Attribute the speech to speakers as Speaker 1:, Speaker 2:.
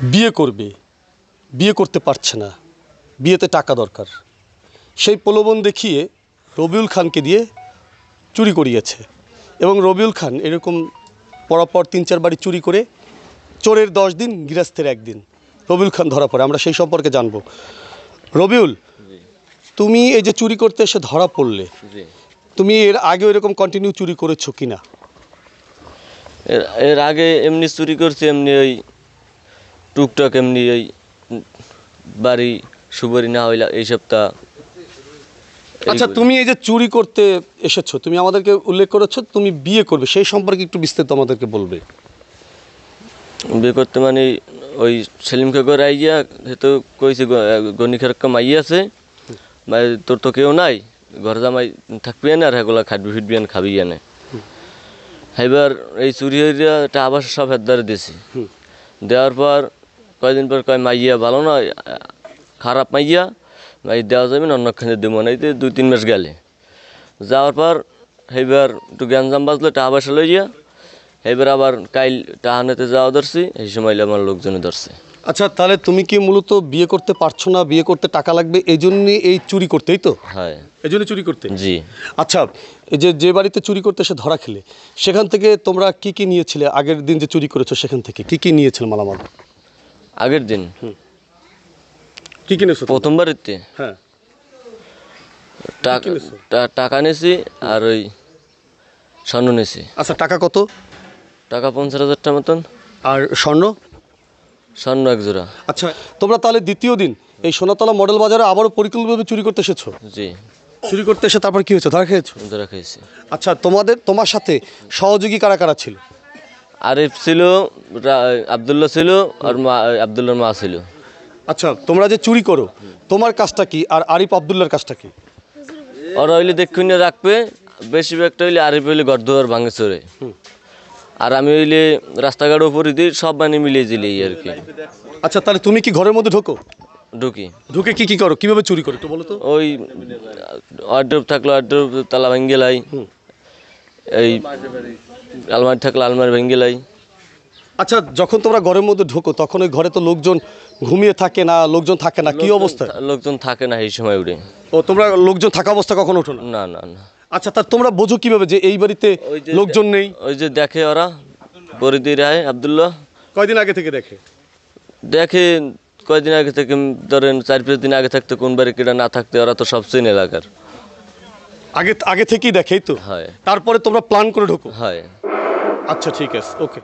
Speaker 1: বিয়ে করবে বিয়ে করতে পারছে না বিয়েতে টাকা দরকার। সেই প্রলোভন দেখিয়ে রবিউল খানকে দিয়ে চুরি করিয়েছে এবং রবিউল খান এরকম পরপর তিন চার বাড়ি চুরি করে চোরের দশ দিন গৃহস্থের একদিন রবিউল খান ধরা পড়ে। আমরা সেই সম্পর্কে জানব। রবিউল তুমি এই যে চুরি করতে এসে ধরা পড়লে তুমি এর আগে এরকম কন্টিনিউ চুরি করেছ কিনা?
Speaker 2: এর এর আগে এমনি চুরি করছি এমনি ওই টুকটাক এমনি এই বাড়ি সুবারি না হইলা এই সপ্তাহ
Speaker 1: আচ্ছা তুমি এই যে চুরি করতে এসেছ তুমি আমাদেরকে উল্লেখ করেছ তুমি বিয়ে করবে সেই সম্পর্কে একটু বিস্তারিত আমাদেরকে বলবে।
Speaker 2: বিয়ে করতে মানে ওই সেলিমকে করে আইয়া তো কইছে গণিখার মাই আছে। মানে তোর তো কেউ নাই। ঘর জামাই থাকবি না আর হেগুলা খাটবি ফিটবি না খাবি না এবার এই চুরি হইয়া একটা আবার সব হেদারে দিছি। দেওয়ার পর কয়দিন পর কয় মাইয়া ভালো নয় খারাপ মাইয়া? মাই দেওয়া যাবে না অন্যখানে দেবো না। এই দুই তিন মাস গেলে। যাওয়ার পর এইবার একটু গ্যাঞ্জাম বাজলো টাকা পয়সা লইয়া। এবার আবার কাইল টাকা নিতে যাওয়া ধরছি এই সময় আমার লোকজনে ধরছে।
Speaker 1: আচ্ছা তাহলে তুমি কি মূলত বিয়ে করতে পারছ না? বিয়ে করতে টাকা লাগবে? এই জন্যই এই চুরি করতেই তো?
Speaker 2: হ্যাঁ।
Speaker 1: এই জন্য চুরি করতে?
Speaker 2: জি।
Speaker 1: আচ্ছা এই যে যে বাড়িতে চুরি করতে এসে ধরা খেলে সেখান থেকে তোমরা কি কি নিয়েছিলে? আগের দিন যে চুরি করেছ সেখান থেকে কি কি নিয়েছিলে মালামাল?
Speaker 2: আগের দিন।
Speaker 1: কি কিনেছো?
Speaker 2: প্রথমবারেতে
Speaker 1: হ্যাঁ।
Speaker 2: টাকা নিয়েছি আর ওই স্বর্ণ নিয়েছি
Speaker 1: আচ্ছা টাকা কত?
Speaker 2: টাকা পঞ্চাশ হাজার টাকা মতন।
Speaker 1: আর স্বর্ণ?
Speaker 2: স্বর্ণ এক জোড়া।
Speaker 1: আচ্ছা তোমরা তাহলে দ্বিতীয় দিন এই সোনাতলা মডেল বাজারে আবারও পরিকল্পিতভাবে চুরি করতে এসেছ?
Speaker 2: জি।
Speaker 1: চুরি করতে এসে তারপর কি হয়েছে? ধরা খেয়েছো?
Speaker 2: ধরা খেয়েছি।
Speaker 1: আচ্ছা তোমাদের তোমার সাথে সহযোগী কারা কারা ছিল?
Speaker 2: আরিফ ছিল আবদুল্লাহ ছিল আর মা আবদুল্লাহর মা ছিল।
Speaker 1: আচ্ছা তোমরা যে চুরি করো তোমার কাজটা কি? আর আরিফ আবদুল্লার কাজটা কি?
Speaker 2: ওরা হইলে দেখুন রাখবে বেশিরভাগটা হইলে আরিফ হইলে দুয়ার ভাঙে চড়ে আর আমি হইলে রাস্তাঘাট উপরে দিই সব মানে মিলিয়ে দিলি এই আর কি।
Speaker 1: আচ্ছা তাহলে তুমি কি ঘরের মধ্যে ঢোকো?
Speaker 2: ঢুকি।
Speaker 1: ঢুকে কি কি করো? কীভাবে চুরি করো? একটু বলো তো।
Speaker 2: ওই ওয়ার্ড্রোপ থাকল ওয়ার্ড্রোপ তালা ভেঙে লাই। এই আলমারি থাকলে আলমারি ভেঙে লাই।
Speaker 1: আচ্ছা যখন তোমরা ঘরের মধ্যে ঢোকো তখন ওই ঘরে তো লোকজন ঘুমিয়ে থাকে না লোকজন থাকে না কি অবস্থা?
Speaker 2: লোকজন থাকে না এই সময় উঠে।
Speaker 1: ও তোমরা লোকজন থাকা অবস্থা কখন ওঠো না?
Speaker 2: না না না।
Speaker 1: আচ্ছা তা তোমরা বোঝো কীভাবে যে এই বাড়িতে লোকজন নেই?
Speaker 2: ওই যে দেখে ওরা পরিদি রায় আবদুল্লাহ।
Speaker 1: কয়দিন আগে থেকে দেখে?
Speaker 2: দেখে কয়দিন আগে থেকে ধরেন চার পাঁচ দিন আগে থাকতে কোন বাড়ি কিটা না থাকতে ওরা তো সব চেন এলাকার।
Speaker 1: আগে আগে থেকেই দেখেই তো?
Speaker 2: হয়।
Speaker 1: তারপরে তোমরা প্ল্যান করে ঢোকো?
Speaker 2: হ্যাঁ।
Speaker 1: আচ্ছা ঠিক আছে ওকে